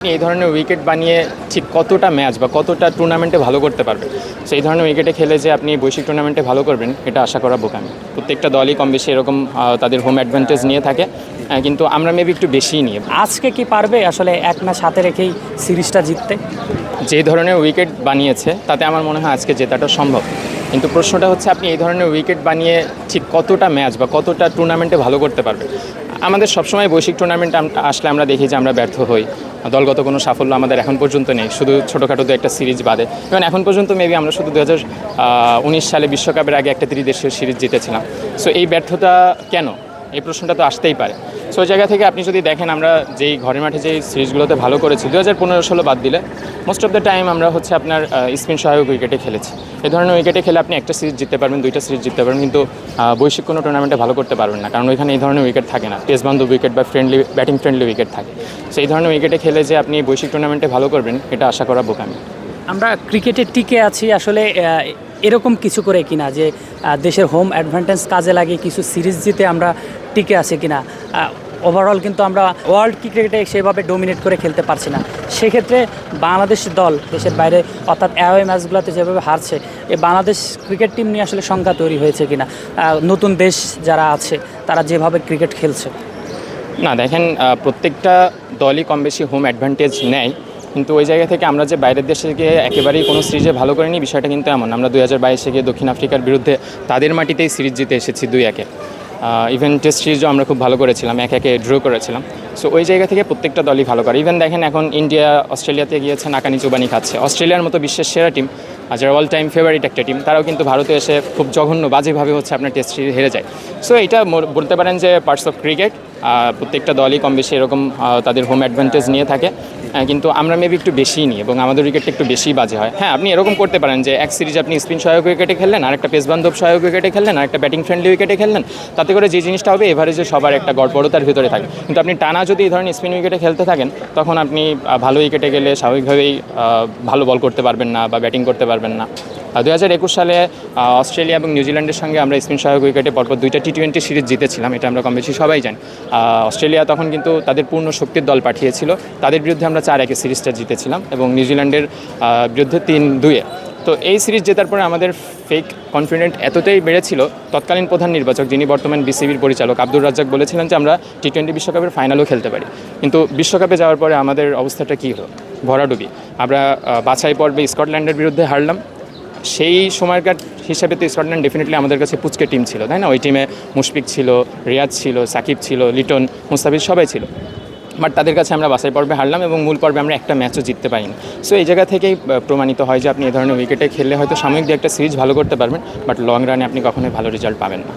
এই ধরনের উইকেট বানিয়ে ঠিক কতটা ম্যাচ বা কতটা টুর্নামেন্টে ভালো করতে পারবে সেই ধরনের উইকেটে খেলে যে আপনি বৈশ্বিক টুর্নামেন্টে ভালো করবেন এটা আশা করা বোকামি। প্রত্যেকটা দলই কম বেশি এরকম তাদের হোম অ্যাডভান্টেজ নিয়ে থাকে। কিন্তু আমরা মেবি একটু বেশিই নিয়ে। আজকে কি পারবে আসলে এক ম্যাচ হাতে রেখেই সিরিজটা জিততে? যে ধরনের উইকেট বানিয়েছে তাতে আমার মনে হয় আজকে জেতাটা সম্ভব। কিন্তু প্রশ্নটা হচ্ছে আপনি এই ধরনের উইকেট বানিয়ে ঠিক কতটা ম্যাচ বা কতটা টুর্নামেন্টে ভালো করতে পারবে আমাদের সবসময় বৈশ্বিক টুর্নামেন্ট আসলে আমরা দেখি যে আমরা ব্যর্থ হই। দলগত কোনো সাফল্য আমাদের এখন পর্যন্ত নেই। শুধু ছোটোখাটো দু একটা সিরিজ বাদে। কারণ এখন পর্যন্ত মেবি আমরা শুধু দু হাজার উনিশ সালে বিশ্বকাপের আগে একটা ত্রিদেশীয় সিরিজ জিতেছিলাম। সো এই ব্যর্থতা কেন? এই প্রশ্নটা তো আসতেই পারে। সো ওই জায়গা থেকে আপনি যদি দেখেন আমরা যেই ঘরের মাঠে যেই সিরিজগুলোতে ভালো করেছি দু হাজার পনেরো ষোলো বাদ দিলে মোস্ট অফ দ্য টাইম আমরা হচ্ছে আপনার স্পিন সহায়ক উইকেটে খেলেছি। এই ধরনের উইকেটে খেলে আপনি একটা সিরিজ জিততে পারবেন, দুইটা সিরিজ জিততে পারবেন, কিন্তু বৈশ্বিক কোনো টুর্নামেন্টে ভালো করতে পারবেন না, কারণ ওইখানে এই ধরনের উইকেট থাকে না। টেস্ট বান্ধব উইকেট বা ফ্রেন্ডলি ব্যাটিং ফ্রেন্ডলি উইকেট থাকে। সেই ধরনের উইকেটে খেলে যে আপনি বৈশ্বিক টুর্নামেন্টে ভালো করবেন, এটা আশা করা বোকামি। আমরা ক্রিকেটে টিকে আছি আসলে এরকম কিছু করে কিনা যে দেশের হোম অ্যাডভান্টেজ কাজে লাগিয়ে কিছু সিরিজ জিতে আমরা টিকে আছি কিনা। ওভারঅল কিন্তু আমরা ওয়ার্ল্ড ক্রিকেটে সেভাবে ডোমিনেট করে খেলতে পারছি না। সেক্ষেত্রে বাংলাদেশ দল, দেশের বাইরে, অর্থাৎ অ্যাওয়ে ম্যাচগুলোতে যেভাবে হারছে এই বাংলাদেশ ক্রিকেট টিম নিয়ে আসলে সংখ্যা তৈরি হয়েছে কিনা। নতুন দেশ যারা আছে, তারা যেভাবে ক্রিকেট খেলছে। না, দেখেন প্রত্যেকটা দলই কম বেশি হোম অ্যাডভান্টেজ নেয়। কিন্তু ওই জায়গা থেকে আমরা যে বাইরের দেশে গিয়ে একেবারেই কোনো সিরিজে ভালো করিনি, বিষয়টা কিন্তু এমন। আমরা দুই হাজার বাইশে গিয়ে দক্ষিণ আফ্রিকার বিরুদ্ধে তাদের মাটিতেই সিরিজ জিতে এসেছি দুই একে। ইভেন টেস্ট সিরিজও আমরা খুব ভালো করেছিলাম, এক একে ড্র করেছিলাম। সো ওই জায়গা থেকে প্রত্যেকটা দলই ভালো করে। ইভেন দেখেন এখন ইন্ডিয়া, অস্ট্রেলিয়াতে গিয়েছে নাকানি চুবানি খাচ্ছে। অস্ট্রেলিয়ার মতো বিশ্বের সেরা টিম আর যারা অল টাইম ফেভারিট একটা টিম তারাও কিন্তু ভারতে এসে খুব জঘন্য বাজেভাবে হচ্ছে আপনার টেস্ট সিরিজ হেরে যায়। সো এটা বলতে পারেন যে পার্টস অফ ক্রিকেট প্রত্যেকটা দলই কম বেশি এরকম তাদের হোম অ্যাডভান্টেজ নিয়ে থাকে। কিন্তু আমরা মেবি একটু বেশিই নিই এবং আমাদের উইকেটটা একটু বেশি বাজে হয়। হ্যাঁ আপনি এরকম করতে পারেন যে এক সিরিজ আপনি স্পিন সহায়ক উইকেটে খেললেন আর একটা পেস বান্ধব সহায়ক উইকেটে খেললেন আর একটা ব্যাটিং ফ্রেন্ডলি উইকেটে খেললেন, তাতে করে যে জিনিসটা হবে এভারেজে সবার একটা গড়বড়তার ভিতরে থাকে। কিন্তু আপনি টানা যদি এই ধরনের স্পিন উইকেটে খেলতে থাকেন, তখন আপনি ভালো উইকেটে গেলে স্বাভাবিকভাবেই ভালো বল করতে পারবেন না বা ব্যাটিং করতে পারবেন না। দু হাজার একুশ সালে অস্ট্রেলিয়া এবং নিউজিল্যান্ডের সঙ্গে আমরা স্পিন সহায়ক উইকেটে পরপর দুইটা টি টোয়েন্টি সিরিজ জিতেছিলাম, এটা আমরা কম বেশি সবাই জানি। অস্ট্রেলিয়া তখন কিন্তু তাদের পূর্ণ শক্তির দল পাঠিয়েছিল, তাদের বিরুদ্ধে আমরা চার একে সিরিজটা জিতেছিলাম এবং নিউজিল্যান্ডের বিরুদ্ধে তিন দুয়ে তো এই সিরিজ জেতার পরে আমাদের ফেক কনফিডেন্ট এতটাই বেড়েছিল, তৎকালীন প্রধান নির্বাচক যিনি বর্তমান বিসিবির পরিচালক আব্দুর রাজ্জাক বলেছিলেন যে আমরা টি টোয়েন্টি বিশ্বকাপের ফাইনালও খেলতে পারি। কিন্তু বিশ্বকাপে যাওয়ার পরে আমাদের অবস্থাটা কী হলো? ভরাডুবি। আমরা বাছাই পর্বে স্কটল্যান্ডের বিরুদ্ধে হারলাম সেই সময়কার হিসাবে তো স্কটল্যান্ড ডেফিনেটলি আমাদের কাছে পুচকে টিম ছিল, তাই না? ওই টিমে মুশফিক ছিল, রিয়াজ ছিল, সাকিব ছিল, লিটন, মুস্তাফিজ সবাই ছিল। বাট তাদের কাছে আমরা বাছাই পর্বে হারলাম এবং মূল পর্বে আমরা একটা ম্যাচও জিততে পারিনি। সো এই জায়গা থেকেই প্রমাণিত হয় যে আপনি এই ধরনের উইকেটে খেললে হয়তো সাময়িক একটা সিরিজ ভালো করতে পারবেন বাট লং রানে আপনি কখনোই ভালো রেজাল্ট পাবেন না।